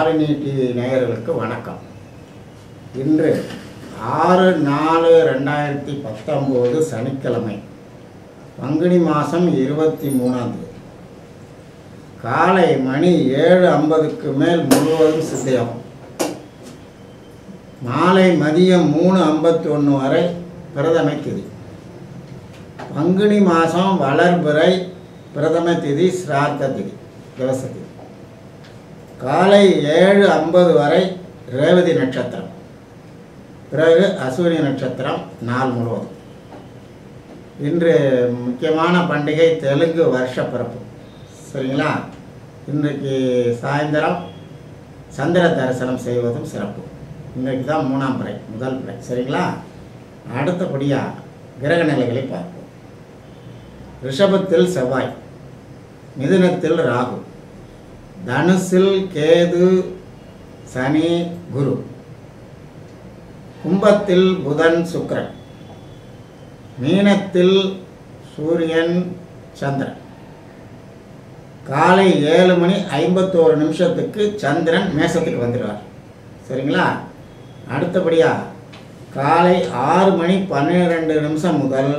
Tharini TV நேயர்களுக்கு வணக்கம். இன்று ஆறு நாலு ரெண்டாயிரத்தி பத்தொம்போது சனிக்கிழமை பங்குனி மாதம் இருபத்தி மூணாம் தேதி. காலை மணி ஏழு ஐம்பதுக்கு மேல் முழுவதும் சித்தியாகும் மாலை மதியம் மூணு ஐம்பத்தி ஒன்று வரை பிரதமை திதி. பங்குனி மாதம் வளர்பிறை பிரதம திதி சிரார்த்த திதி திவச திதி. காலை ஏழு ஐம்பது வரை ரேவதி நட்சத்திரம். பிறகு அஸ்வினி நட்சத்திரம் நாள் முழுவதும். இன்று முக்கியமான பண்டிகை தெலுங்கு வருஷ பிறப்பு. சரிங்களா? இன்றைக்கு சாயந்தரம் சந்திர தரிசனம் செய்வதும் சிறப்பு. இன்றைக்கு தான் மூணாம் பிறை முதல் பிறை. சரிங்களா? அடுத்தபடியாக கிரக நிலைகளை பார்ப்போம். ரிஷபத்தில் செவ்வாய் மிதுனத்தில் ராகு. தனுசில் கேது சனி குரு. கும்பத்தில் புதன் சுக்கரன் மீனத்தில் சூரியன் சந்திரன். காலை ஏழு மணி ஐம்பத்தோரு நிமிஷத்துக்கு சந்திரன் மேசத்துக்கு வந்துடுவார். சரிங்களா? அடுத்தபடியாக காலை ஆறு மணி பன்னிரெண்டு நிமிஷம் முதல்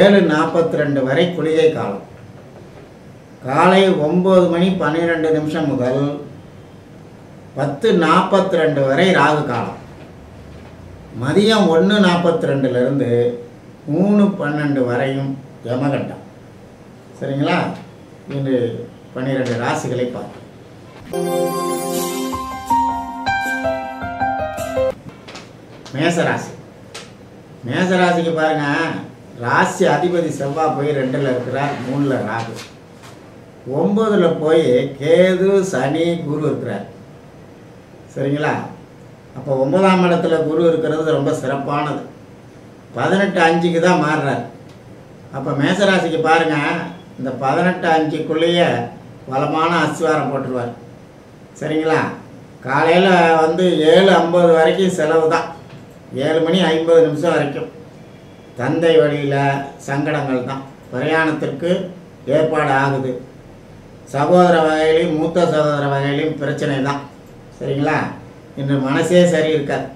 ஏழு நாற்பத்தி ரெண்டு வரை குளிகை காலம். காலை ஒம்பது மணி பன்னிரெண்டு நிமிஷம் முதல் பத்து நாற்பத்தி ரெண்டு வரை ராகு காலம். மதியம் ஒன்று நாற்பத்தி ரெண்டுலேருந்து மூணு பன்னெண்டு வரையும் யமகண்டம். சரிங்களா? இன்று பன்னிரெண்டு ராசிகளை பார்ப்போம். மேசராசி. மேசராசிக்கு பாருங்க ராசி அதிபதி செவ்வாய் போய் ரெண்டில் இருக்கிறார் மூணில் ராகு. ஒம்பதில் போய் கேது சனி குரு இருக்கிறார். சரிங்களா? அப்போ ஒன்பதாம் இடத்துல குரு இருக்கிறது ரொம்ப சிறப்பானது. பதினெட்டு அஞ்சுக்கு தான் மாறுறார். அப்போ மேசராசிக்கு பாருங்கள் இந்த பதினெட்டு அஞ்சுக்குள்ளேயே வளமான அஸ்திவாரம் போட்டுருவார். சரிங்களா? காலையில் வந்து ஏழு ஐம்பது வரைக்கும் செலவு தான். ஏழு மணி ஐம்பது நிமிஷம் வரைக்கும். தந்தை வழியில் சங்கடங்கள் தான். பிரயாணத்திற்கு ஏற்பாடு ஆகுது. சகோதர வகையிலையும் மூத்த சகோதர வகையிலையும் பிரச்சனை தான் சரிங்களா? இன்று மனசே சரி இருக்காது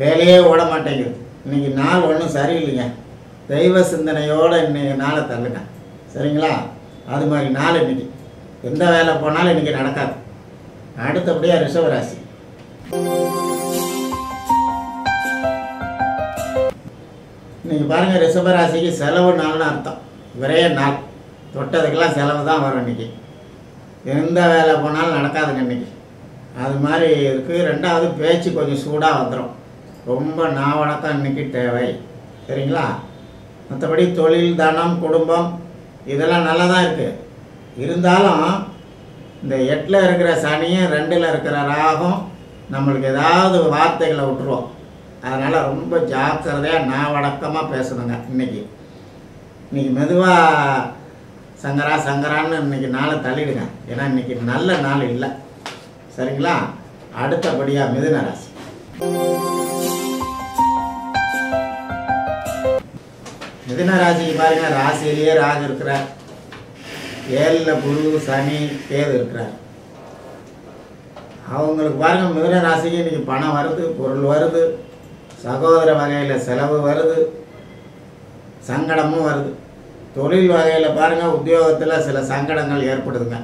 வேலையே ஓட மாட்டேங்குது. இன்றைக்கி நாள் ஒன்றும் சரியில்லைங்க. தெய்வ சிந்தனையோடு இன்றைக்கி நாளை தள்ளுங்க. சரிங்களா? அது மாதிரி நாள் இன்றைக்கி எந்த வேலை போனாலும் இன்றைக்கி நடக்காது. அடுத்தபடியாக ரிஷவராசி இன்றைக்கி பாருங்கள் ரிஷபராசிக்கு செலவு நாள்னு அர்த்தம். விரைய நாள். தொட்டதுக்கெல்லாம் செலவு தான் வரும் இன்றைக்கி எந்த வேலை போனாலும் நடக்காதுங்க இன்றைக்கி அது மாதிரி இருக்குது ரெண்டாவது பேச்சு கொஞ்சம் சூடாக வந்துடும் ரொம்ப நாவடக்கம் இன்னைக்கு தேவை. சரிங்களா? மற்றபடி தொழில் தனம் குடும்பம் இதெல்லாம் நல்லா தான் இருக்குது இருந்தாலும் இந்த எட்டில் இருக்கிற சனியும் ரெண்டில் இருக்கிற ராகம் நம்மளுக்கு ஏதாவது வார்த்தைகளை விட்டுருவோம் அதனால் ரொம்ப ஜாக்கிரதையாக நாவடக்கமாக பேசணுங்க இன்னைக்கு. இன்றைக்கி மெதுவாக சங்கரா சங்கரான்னு இன்னைக்கு நாளை தள்ளிடுங்க. ஏன்னா இன்னைக்கு நல்ல நாள் இல்லை. சரிங்களா? அடுத்தபடியாக மிதுன ராசி. மிதுன ராசிக்கு பாருங்க ராசியிலேயே ராகு இருக்கிறார். ஏழில் குரு சனி கேது இருக்கிறார். அவங்களுக்கு பாருங்க மிதுன ராசிக்கு இன்னைக்கு பணம் வருது பொருள் வருது சகோதர வகையில் செலவு வருது சங்கடமும் வருது. தொழில் வகையில் பாருங்கள் உத்தியோகத்தில் சில சங்கடங்கள் ஏற்படுதுங்க.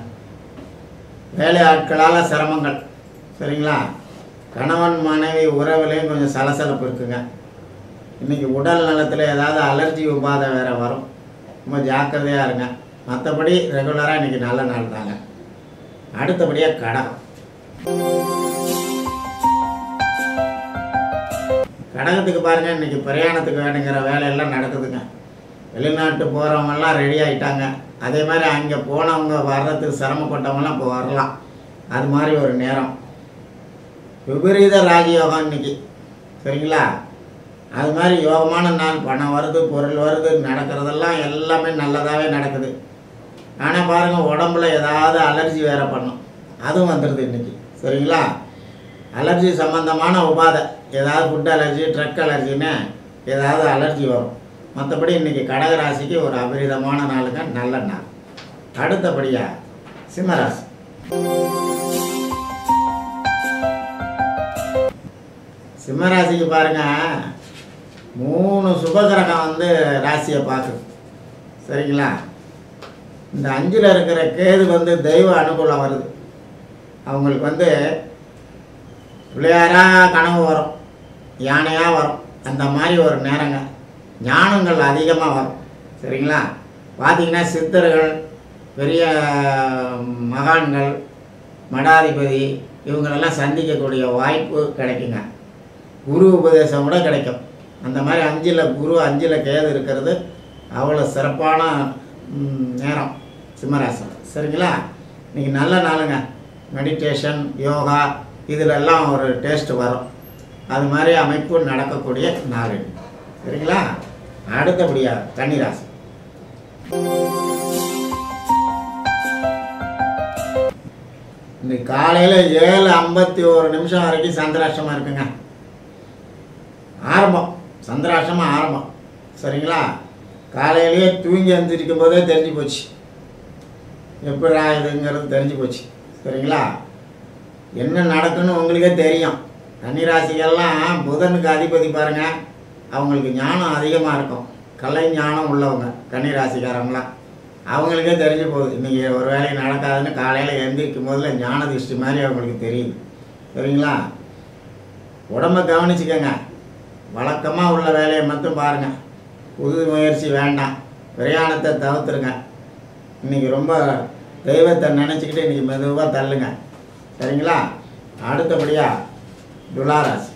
வேலை ஆட்களால் சிரமங்கள் சரிங்களா? கணவன் மனைவி உறவுலேயும் கொஞ்சம் சலசலப்பு இருக்குங்க. இன்றைக்கி உடல் நலத்தில் ஏதாவது அலர்ஜி உபாதை வேறு வரும். ரொம்ப ஜாக்கிரதையாக இருங்க. மற்றபடி ரெகுலராக இன்றைக்கி நல்ல நாள் தாங்க. அடுத்தபடியாக கடகம் கடகத்துக்கு பாருங்கள் இன்றைக்கி பிரயாணத்துக்கு வேணுங்கிற வேலையெல்லாம் நடக்குதுங்க. வெளிநாட்டு போகிறவங்கெல்லாம் ரெடி ஆகிட்டாங்க அதே மாதிரி அங்கே போனவங்க வர்றதுக்கு சிரமப்பட்டவங்களாம் இப்போ வரலாம். அது மாதிரி ஒரு நேரம். விபரீத ராஜயோகம் இன்னைக்கு. சரிங்களா? அது மாதிரி யோகமான நாள். பணம் வருது பொருள் வருது நடக்கிறதெல்லாம் எல்லாமே நல்லதாகவே நடக்குது. ஆனால் பாருங்கள் உடம்புல ஏதாவது அலர்ஜி வேறு பண்ணும். அதுவும் வந்துடுது இன்றைக்கி சரிங்களா? அலர்ஜி சம்மந்தமான உபாதை. ஏதாவது ஃபுட் அலர்ஜி ட்ரக் அலர்ஜின்னு ஏதாவது அலர்ஜி வரும். மற்றபடி இன்றைக்கி கடகராசிக்கு ஒரு அபரிதமான நாளுங்க நல்ல நாள். அடுத்தபடியாக சிம்மராசி. சிம்மராசிக்கு பாருங்கள் மூணு சுபகிரகம் வந்து ராசியை பார்க்குது. சரிங்களா? இந்த அஞ்சில் இருக்கிற கேது வந்து தெய்வ அனுகூலம் வருது. அவங்களுக்கு வந்து பிள்ளையாராக கனவு வரும் யானையாக வரும் அந்த மாதிரி ஒரு நேரங்க. ஞானங்கள் அதிகமாக வரும். சரிங்களா? பார்த்தீங்கன்னா சித்தர்கள் பெரிய மகான்கள் மடாதிபதி இவங்களெல்லாம் சந்திக்கக்கூடிய வாய்ப்பு கிடைக்குங்க. குரு உபதேசம் கூட கிடைக்கும். அந்த மாதிரி அஞ்சில் குரு அஞ்சில் கேது இருக்கிறது அவ்வளோ சிறப்பான நேரம் சிம்மராசன் சரிங்களா? இன்றைக்கி நல்ல நாளுங்க. மெடிடேஷன் யோகா இதிலெல்லாம் ஒரு டேஸ்ட் வரும். அது மாதிரி அமைப்பு நடக்கக்கூடிய நாள் சரிங்களா? அடுத்தபடியாக கன்னிராசி. இன்னைக்கு காலையில் ஏழு ஐம்பத்தி ஒரு நிமிஷம் வரைக்கும் சந்திராஷ்டமம் இருக்குங்க. ஆரம்பம். சந்திராஷ்டமம் ஆரம்பம். சரிங்களா? காலையிலேயே தூங்கி எழுந்திரிக்கும் போதே தெரிஞ்சு போச்சு. எப்படா இதுங்கிறது தெரிஞ்சு போச்சு. சரிங்களா? என்ன நடக்குன்னு உங்களுக்கே தெரியும். கன்னிராசிகள்லாம் புதனுக்கு அதிபதி பாருங்கள் அவங்களுக்கு ஞானம் அதிகமாக இருக்கும். கலை ஞானம் உள்ளவங்க கன்னிராசிக்காரங்களாம். அவங்களுக்கே தெரிஞ்சு போகுது. இன்றைக்கி ஒரு வேலையை நடக்காதுன்னு காலையில் எழுந்திரிக்கும் போதில் ஞான திருஷ்டி மாதிரி அவங்களுக்கு தெரியுது. சரிங்களா? உடம்ப கவனிச்சுக்கோங்க. வழக்கமாக உள்ள வேலையை மட்டும் பாருங்கள் புது முயற்சி வேண்டாம். பிரயாணத்தை தவிர்த்துருங்க. இன்றைக்கி ரொம்ப தெய்வத்தை நினச்சிக்கிட்டு இன்றைக்கி மெதுவாக தள்ளுங்க. சரிங்களா? அடுத்தபடியாக துளாராசி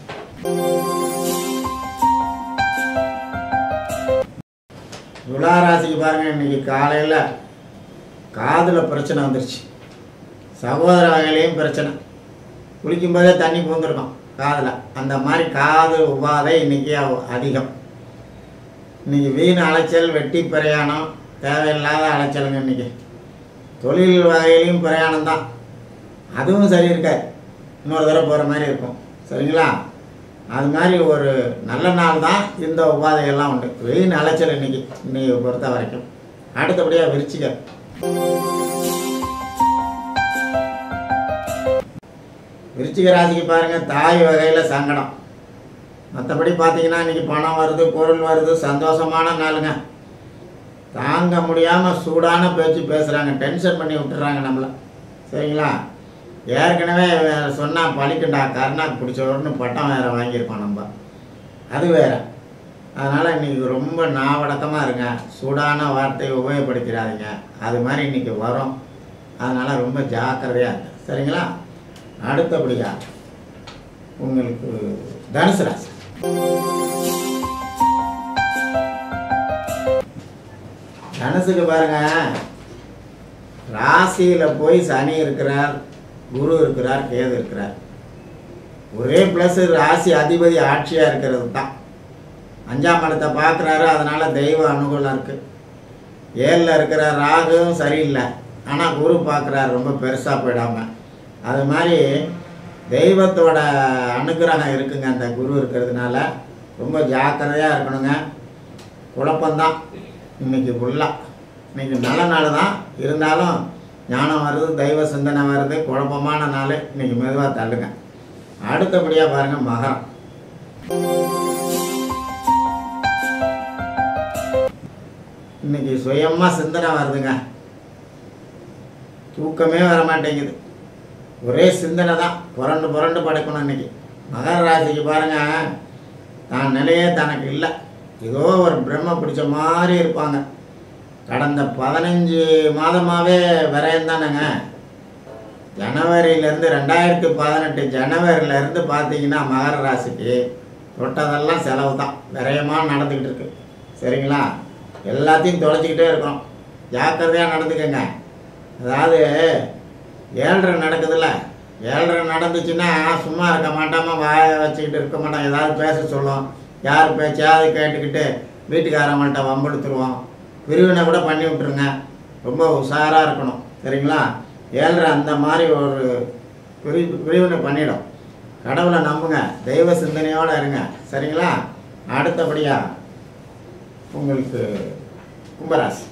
துளாராசிக்கு பாருங்கள் இன்றைக்கி காலையில் காதில் பிரச்சனை வந்துருச்சு. சகோதர வகையிலையும் பிரச்சனை. குளிக்கும்போதே தண்ணி பூந்துருக்கோம் காதில். அந்த மாதிரி காது உபாதை இன்றைக்கி அதிகம். இன்றைக்கி வீண் அலைச்சல் வெட்டி பிரயாணம் தேவையில்லாத அலைச்சலுங்க இன்றைக்கி தொழில் வகையிலையும் பிரயாணம் தான் அதுவும் சரி இருக்காது. இன்னொரு தடவை போகிற மாதிரி இருக்கும். சரிங்களா? அது மாதிரி ஒரு நல்ல நாள் தான் இந்த உபாதைகள்லாம் உண்டு. வெயில் அலைச்சல் இன்னைக்கு இன்னைக்கு பொறுத்த வரைக்கும். அடுத்தபடியாக விரிச்சிகள் விருச்சிக ராசிக்கு பாருங்கள் தாய் வகையில் சங்கடம். மற்றபடி பார்த்தீங்கன்னா இன்றைக்கி பணம் வருது பொருள் வருது சந்தோஷமான நாளுங்க. தாங்க முடியாமல் சூடான பேச்சு பேசுகிறாங்க டென்ஷன் பண்ணி விட்டுறாங்க நம்மளை. சரிங்களா? ஏற்கனவே சொன்னால் பழிக்கண்டா கருணாக்கு பிடிச்சவர்னு பட்டம் வேறு வாங்கியிருக்கோம் நம்ம. அது வேறு. அதனால் இன்றைக்கி ரொம்ப நாவடக்கமாக இருங்க. சூடான வார்த்தையை உபயோகப்படுத்திடாதீங்க. அது மாதிரி இன்றைக்கி வரும். அதனால் ரொம்ப ஜாக்கிரதையாக இருங்க. சரிங்களா? அடுத்தபடியாக உங்களுக்கு தனுசு ராசி. தனுசுக்கு பாருங்க. ராசியில் போய் சனி இருக்கிறார். குரு இருக்கிறார் கேது இருக்கிறார். ஒரே ப்ளஸ் ராசி அதிபதி ஆட்சியாக இருக்கிறது தான். அஞ்சாம் இடத்தை பார்க்குறாரு அதனால் தெய்வ அனுகூலம் இருக்குது ஏழில் இருக்கிற ராகும் சரியில்லை. ஆனால் குரு பார்க்குறாரு ரொம்ப பெருசாக போயிடாமல் அது மாதிரி தெய்வத்தோட அனுகிரகம் இருக்குங்க அந்த குரு இருக்கிறதுனால. ரொம்ப ஜாக்கிரதையாக இருக்கணுங்க. குழப்பந்தான் இன்னைக்கு ஃபுல்லாக இன்னைக்கு நல்ல நாள் தான் இருந்தாலும் ஞானம் வருது தெய்வ சிந்தனை வருது குழப்பமான நாள். இன்னைக்கு மெதுவாக தள்ளுங்க. அடுத்தபடியாக பாருங்கள் மகரம் இன்னைக்கு சுயமாக சிந்தனை வருதுங்க. தூக்கமே வர மாட்டேங்குது. ஒரே சிந்தனை தான். புரண்டு புரண்டு படைக்கணும் இன்னைக்கு. மகர ராசிக்கு பாருங்க தான் நிலையே தனக்கு இல்லை. ஏதோ ஒரு பிரம்ம பிடிச்ச மாதிரி இருப்பாங்க. கடந்த பதினஞ்சு மாதமாகவே விரயம் தானேங்க ஜனவரியிலேருந்து ரெண்டாயிரத்து பதினெட்டு ஜனவரியிலேருந்து பார்த்தீங்கன்னா மகர ராசிக்கு தொட்டதெல்லாம் செலவு தான். விரயமாக நடந்துக்கிட்டு இருக்கு. சரிங்களா? எல்லாத்தையும் தொலைச்சிக்கிட்டே இருக்கிறோம் ஜாக்கிரதையாக நடந்துக்கங்க. அதாவது ஏழ்ரை நடக்குதுல்ல. ஏழ்ரை நடந்துச்சுன்னா சும்மா இருக்க மாட்டாமல் வாயை வச்சுக்கிட்டு இருக்க மாட்டோம். ஏதாவது பேச சொல்லுவோம் யார் பேச்சாவது கேட்டுக்கிட்டு வீட்டுக்காரங்கள்ட்ட வம்பெடுத்துருவோம் பிரிவினை கூட பண்ணி விட்டுருங்க. ரொம்ப உஷாராக இருக்கணும். சரிங்களா? ஏழ்ரை அந்த மாதிரி ஒரு பிரி பிரிவினை பண்ணிடும். கடவுளை நம்புங்க. தெய்வ சிந்தனையோடு இருங்க. சரிங்களா? அடுத்தபடியாக உங்களுக்கு கும்பராசி.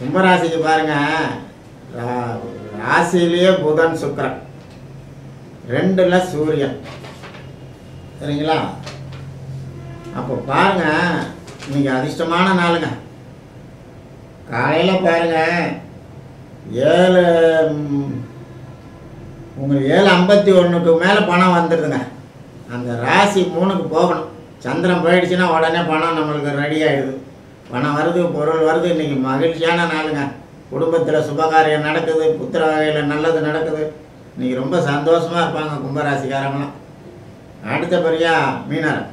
கும்பராசிக்கு பாருங்க. ராசியிலேயே புதன் சுக்கிரன். ரெண்டில் சூரியன். சரிங்களா? அப்போ பாருங்க இன்னைக்கு அதிர்ஷ்டமான நாளுங்க. காலையில் பாருங்க ஏழு உங்களுக்கு ஏழு ஐம்பத்தி ஒன்றுக்கு மேலே பணம் வந்துடுதுங்க அந்த ராசி மூணுக்கு போகணும். சந்திரன் போயிடுச்சுன்னா உடனே பணம் நம்மளுக்கு ரெடி ஆகிடுது பணம் வருது பொருள் வருது இன்னைக்கு மகிழ்ச்சியான நாளுங்க. குடும்பத்தில் சுபகாரியம் நடக்குது புத்திர வகையில் நல்லது நடக்குது. இன்னைக்கு ரொம்ப சந்தோஷமாக இருப்பாங்க கும்பராசிக்காரங்களாம். அடுத்த பரியா மீனரம்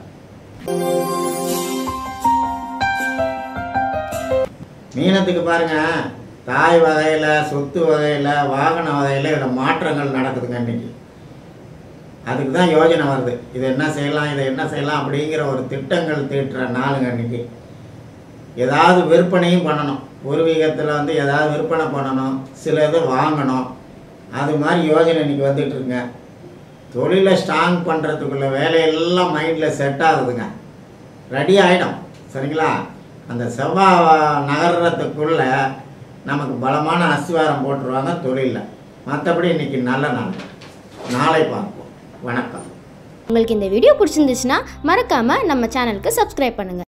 மீனத்துக்கு பாருங்க தாய் வகையில் சொத்து வகையில் வாகன வகையில் இதில் மாற்றங்கள் நடக்குதுங்க இன்னைக்கு. அதுக்கு தான் யோஜனை வருது. இது என்ன செய்யலாம் இதை என்ன செய்யலாம் அப்படிங்கிற ஒரு திட்டங்கள் தீட்டுற நாளுங்க இன்னைக்கு. ஏதாவது விற்பனையும் பண்ணணும். பூர்வீகத்தில் வந்து ஏதாவது விற்பனை பண்ணணும். சில இது வாங்கணும். அது மாதிரி யோஜனை இன்னைக்கு வந்துட்டுருங்க தொழிலை ஸ்ட்ராங் பண்ணுறதுக்குள்ள வேலையெல்லாம் மைண்டில் செட் ஆகுதுங்க. ரெடி ஆகிடும் சரிங்களா? அந்த செவ்வாய் நகர்றதுக்குள்ளே நமக்கு பலமான அஸ்திவாரம் போட்டுருவாங்க தொழிலில். மற்றபடி இன்னைக்கு நல்ல நாள். நாளை பார்ப்போம். வணக்கம். உங்களுக்கு இந்த வீடியோ பிடிச்சிருந்துச்சுன்னா மறக்காமல் நம்ம சேனலுக்கு சப்ஸ்கிரைப் பண்ணுங்கள்